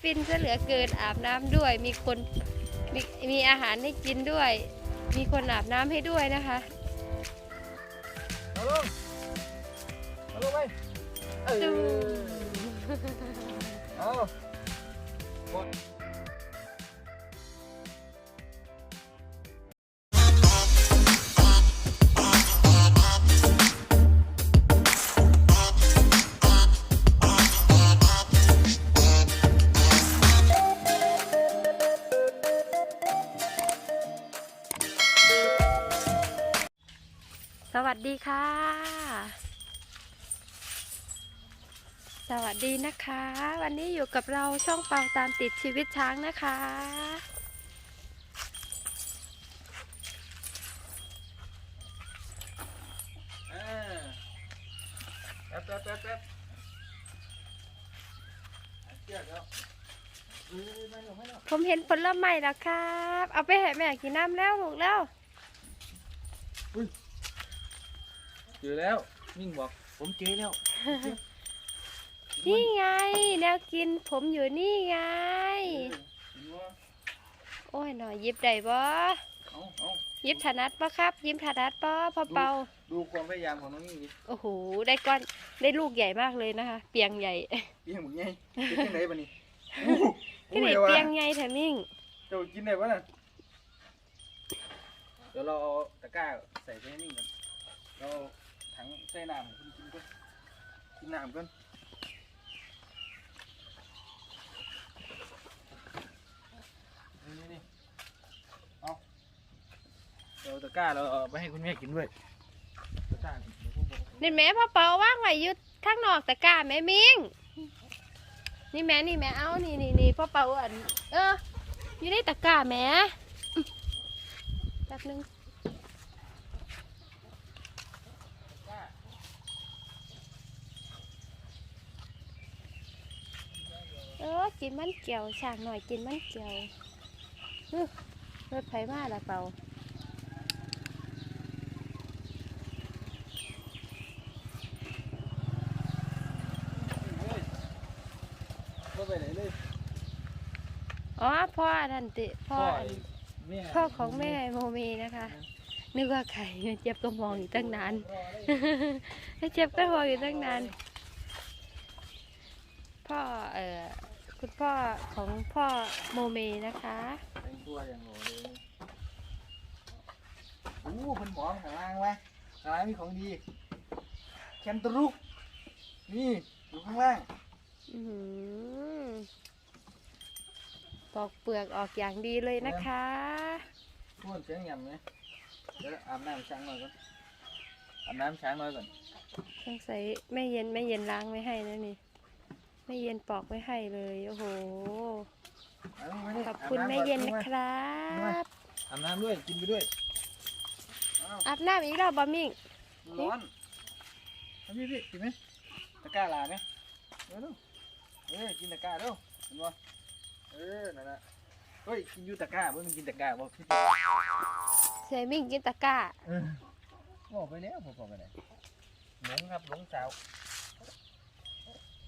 ฟินซะเหลือเกินอาบน้ำด้วย มีคนมีมีอาหารให้กินด้วย มีคนอาบน้ำให้ด้วยนะคะเอาลงเอาลงไปเออจูเอา สวัสดีนะคะ วันนี้อยู่กับเราช่องเปาตามติดชีวิตช้างนะคะอ่าแป๊บแป๊บแป๊บแป๊บอะเชือกแล้วเออไม่หรอกไม่หรอกผมเห็นผลไม้แล้วครับ เอาไปให้แม่กินน้ำแล้วลูกแล้วเจอแล้วมิ่งบอกผมเจอแล้ว นี่ไง แนวกินผมอยู่นี่ไงเออเห็นว่าโอ้ยหน่อยหยิบได้บ่เอาเอาหยิบถนัดบ่ครับหยิบถนัดบ่พอเปา ดูความพยายามของน้องมิ่งดิโอ้โห ได้ก้อน ได้ลูกใหญ่มากเลยนะคะ เปียงใหญ่ เปียงหมดไงกินที่ไหนบ้านี่อู้ที่อู้ไหนเดี๋ยวเปียว่ะงใหญ่แถมมิ่งเจ้ากินได้ปะน่ะเดี๋ยวเราเอาตะกร้าใส่ไปให้นิ่งกันเราเอาถังใส่น้ำให้คุณกินก่อนกินน้ำก่อนนี่นี่นี่เอา เดี๋ยวตะกร้าเราเอาไปให้คุณแม่กินด้วยตะกร้านี่แม่พ่อเปาว่างไว้อยุดข้างนอกตะกร้าแม่มิงนี่แม่นี่แม่เอานี่นี่นี่พ่อเปาอันเอออยู่ในตะกร้าแม่แป๊บนึงเออกินมันเกี่ยวฉากหน่อยกินมันเกี่ยวฮึรถไฟมาละเปา เลยบ่ไปไหนเลย อ๋อพ่อนันติพ่ออันแม่พ่อของแม่โมเมนะคะ นึกว่าใครเจ็บก็มองอยู่ตั้งนาน ให้เจ็บก็มองอยู่ตั้งนาน พ่อเอ่อคุณพ่อของพ่อโมเมนะคะแต่งตัวอย่างโหล่เลยอู้เพิ่นหมองข้างล่างวะข้างล่างมีของดีแคนตาลูกนี่อยู่ข้างล่าง อื้อหือ ปอกเปลือกออกอย่างดีเลยนะคะทุกคนเสียงยำไหมเดี๋ยวอาบน้ำช้างหน่อยก่อนอาบน้ำช้างหน่อยก่อนสงสัยแม่เย็นแม่เย็นล้างไว้ให้นะนี่แม่เย็นปอกไว้ให้เลยโอ้โหเอาลงมาดิขอบคุณาแม่ก่เย็นลนะงมาครับอาบน้ำด้วยกินไปด้วยเอาอาบน้ำอีกแล้วบะมิ่งร้อนเอาพี่พี่กินไหมตะกร้าลาไหมเร็วๆเออกินตะกร้าเร็วเห็นบ่ เออ นั่นแหละเฮ้ยกินอยูตะกร้าเพิ่งกินตะกร้าบ่พี่เซมิ่งกินตะกร้าเออบอกไปแล้วผมบอกไปไหนหลงครับหลงสาว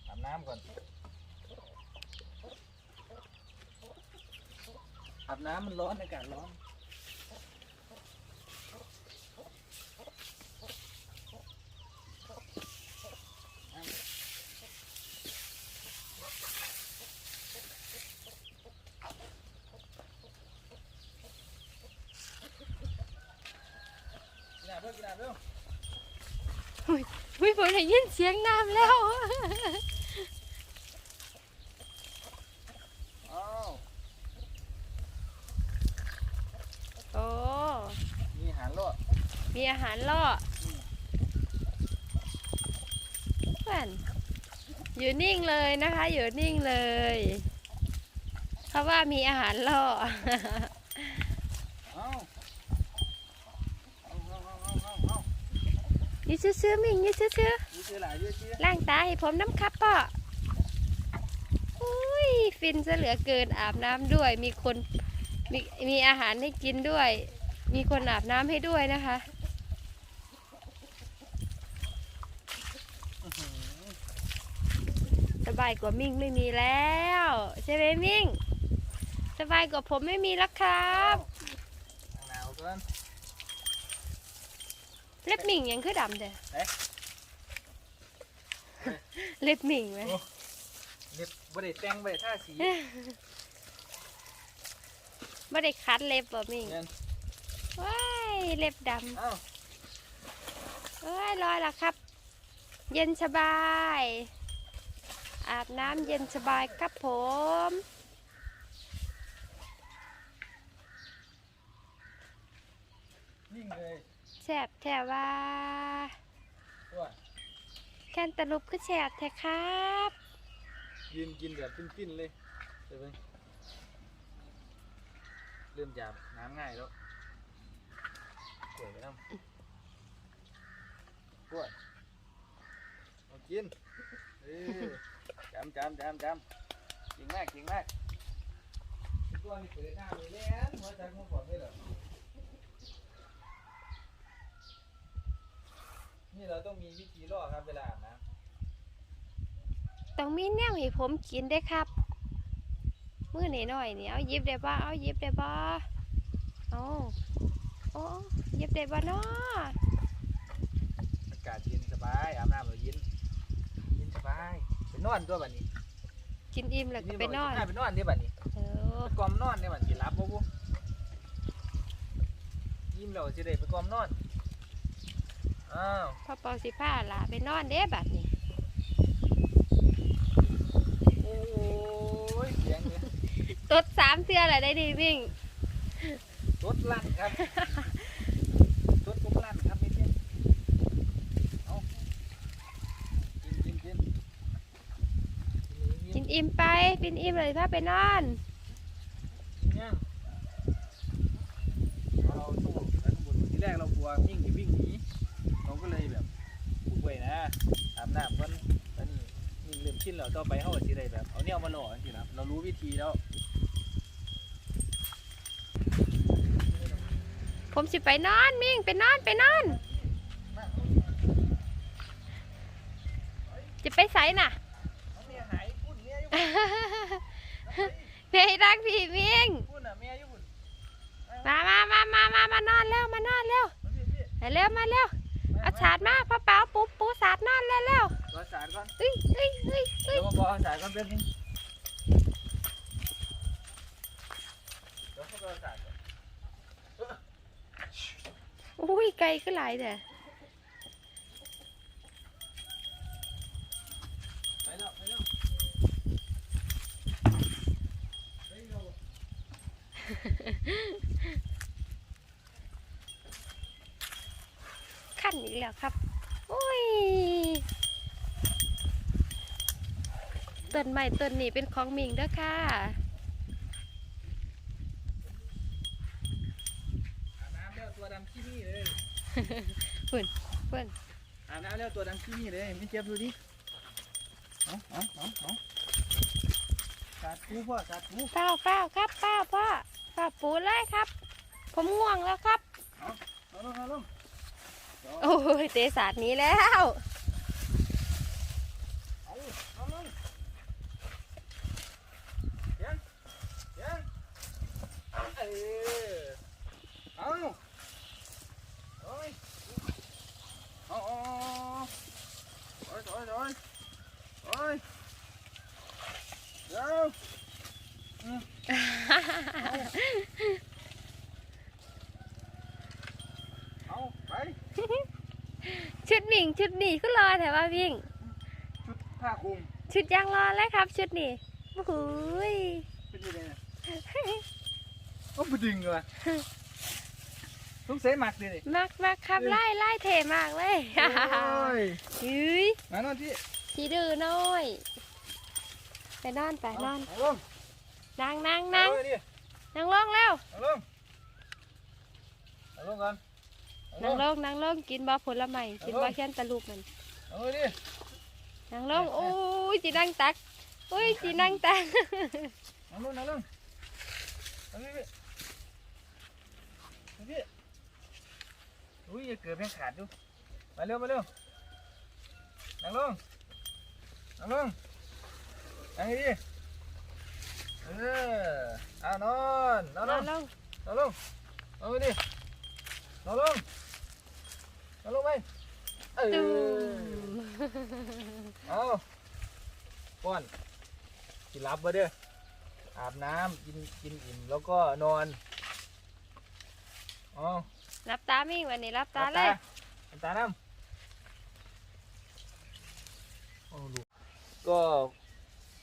อาบน้ำก่อนอาบน้ำมันร้อนอากาศร้อน กินน้ำเร็วกินเริ่มได้ยินเสียงน้ำแล้วโอ้มีอาหารรอมีอาหารล่อเพื่อนอยู่นิ่งเลยนะคะ อยู่นิ่งเลย เพราะว่ามีอาหารล่อาเอาเอาเอาเอาเอาเอา อยี่ ซื้อๆมิ่งอยี่ซื้อเยอะเจอหลายเยอะเจอๆล้างตาให้ผมน้ำครับป่ออุ้ยฟินซะเหลือเกินอาบน้ำด้วย มีคนมีมีอาหารให้กินด้วย มีคนอาบน้ำให้ด้วยนะคะ สบายายกว่ามิ่งไม่มีแล้ว ใช่ไหมมิ่ง สบายกว่าผมไม่มีแล้วครับ หนาวเกิน เล็บมิ่งยังคือดำเด้อเอ๊ะ เล็บมิ่งไหมโอ้เด็บบ่ได้แต่งบ่ได้ท่าสี ไม่ได้คัดเล็บบ่มิ่งเงินว้ายเล็บดเอ้าำเอ้ยลอยละครับ เย็นสบาย อาบน้ำเย็นสบายครับผม นิ่งเลย แสบแถวว่าตัวแคนตาลูปก็แสบแท้ครับ ยืนกินแบบปิ้นๆเลยเดี๋ยวเบิ่งเริ่มจากน้ำง่ายแล้วกล้วยไปน้ำกล้วยเอากินเออจำจำจำจำเก่งมากเก่งมากตัวนี้เปิดหน้าเลยแล้วหัวใจหัวปอดไม่เหรอ นี่เราต้องมีวิธีล่อครับเวลาอาบน้ำต้องมีแนวให้ผมกินได้ครับ มือหน่หน่อยๆนี่เอาหยิบได้บ่เอาหยิบได้บ่เอาโอ้หยิบได้บ่เนาะอากาศเย็นสบายอาบน้ำแล้วเย็นเย็นสบายไปนอนตัวบัดนี้กินอิ่มแล้วก็ไปนอนทีบกว่าจะพาไปนอนเด้บัดนี้เออไปกอมนอนเด้บัดสิหลับบ่บุยิ้มแล้วสิได้ไปกอมนอน อ้าวพ่อเปาสิผ้าลาไปนอนเด้บัดนี้โอ้ยเสียงเนี่ยตดสามเทื่ออะไรได้ดีวิ่ง รถลั่นครับรถผมลั่นครับไม่เพี้ยนเอากินกินกินกินอิ่มไปกินอิ่มเลยพาไปนอน กินยังเราสู้แล้วข้างบนทีแรกเรากลัวมิ่งจะวิ่งหนีเราก็เลยแบบปลุกไว้นะ อาบน้ำกันแล้วนี่มิ่งเริ่มชินแล้วต่อไปเขาก็สิได้แบบ เอาเนี่ยมาหล่อจังซี่นะเรารู้วิธีแล้ว ผมสิไปนอนมิ่งไปนอนไปนอน จะไปไสน่ะ เอาเมียหายพุ่นเมียอยู่เมย์รักพี่มิ่งพุ่นอะเมียอยู่พุ่นมา มามามามามานอนเร็วมานอนเร็วมาพี่พี่มาเร็วมาเร็วเอา สาดมาพ่อเป๋าปูปูสาดนอนเร็วเร็วรอสารก่อนเอ้ยเอ้ยเอ้ยเอ้เดี๋ยยวมาบอกเอาสารก่อนเป็นงเดี๋ยวเขารอสารก่อนอุ้ยไกลขึ้นหลายแต่ ไปแล้วไปแล้วไปแล้ว ขั้นอีกแล้วครับ อุ้ย ต้นไม้ต้นนี้เป็นของมิงเด้อค่ะอาบน้ำแล้วตัวดำขี้นี่เลยเพื่อนเพื่อนอาบน้ำแล้วตัวดำขี้นี่เลยไม่เจ็บดูดิเอาเอาเอาเอาสาดปูพ่อสาดปูเป้าเป้าครับเป้าพ่อเป้าปูเลยครับ ผมง่วงแล้วครับเอาลงเอาลงโอ้ยเตะสาดหนี้แล้ว เอาเอาลงยังยัง เออเอาโอ้ยเอาเอาเอาโอ้ยโอ้ยโอ้ยโอ้ยเดี๋ยวอืมเอาไปชุดวิ่งชุดหนี้ก็รอแต่ว่าวิ่ง ชุดผ้าคลุมชุดยังรอแล้วครับ ชุดหนี้โอ้โหยเป็นยังไงเนี่ยโอ้ปดึงเลยต้องเสียหมักดิดิมากมากครับไล่ไล่เทมากเลยโอ้ยยุ้ยมานอนที่ชีดื้อน้อย ไปนอนไปนอนเอาลงนั่งนั่งนั่งเอาลดินั่งลงแล้วเอาลงเอาลงก่อนเอานั่งลงนั่งลงกินบอผลไม้กินบอเช่นตะลูกมันเอาเลยดินั่งลงโอ้ยจีนั่งตักโอ้ยจีนั่งตักเอาลงเอาลงเอาพี่พี่เอาพี่ อุ้ยอย่าเกิดแม่งขาดดูมาเร็วมาเร็วนั่งลงนั่งลงนั่งดิเออเอานอนนอนนลองนลงนอนลงนอนไปดินอนลงนอนลงไปเอตูอมเอาป้อนกินรับมาเด้ออาบน้ำกินกินอิ่มแล้วก็นอนเอา รับตามิ่งวันนี้รับตาหเลลับยหลับตาน้ำเอาลูกก็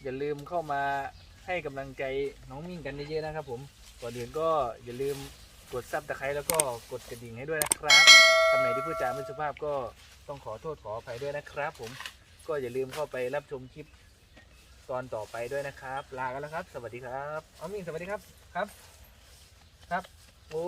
อย่าลืมเข้ามาให้กำลังใจน้องมิ่งกันเยอะๆนะครับผมก่อนอื่นก็อย่าลืมกดซับตะไคร้แล้วก็กดกระดิ่งให้ด้วยนะครับคำไหนที่พูดจาไม่สุภาพก็ต้องขอโทษขออภัยด้วยนะครับ ผมก็อย่าลืมเข้าไปรับชมคลิปตอนต่อไปด้วยนะครับ ลากันแล้วครับ สวัสดีครับ เอามิ่งสวัสดีครับครับ ครับ โอ้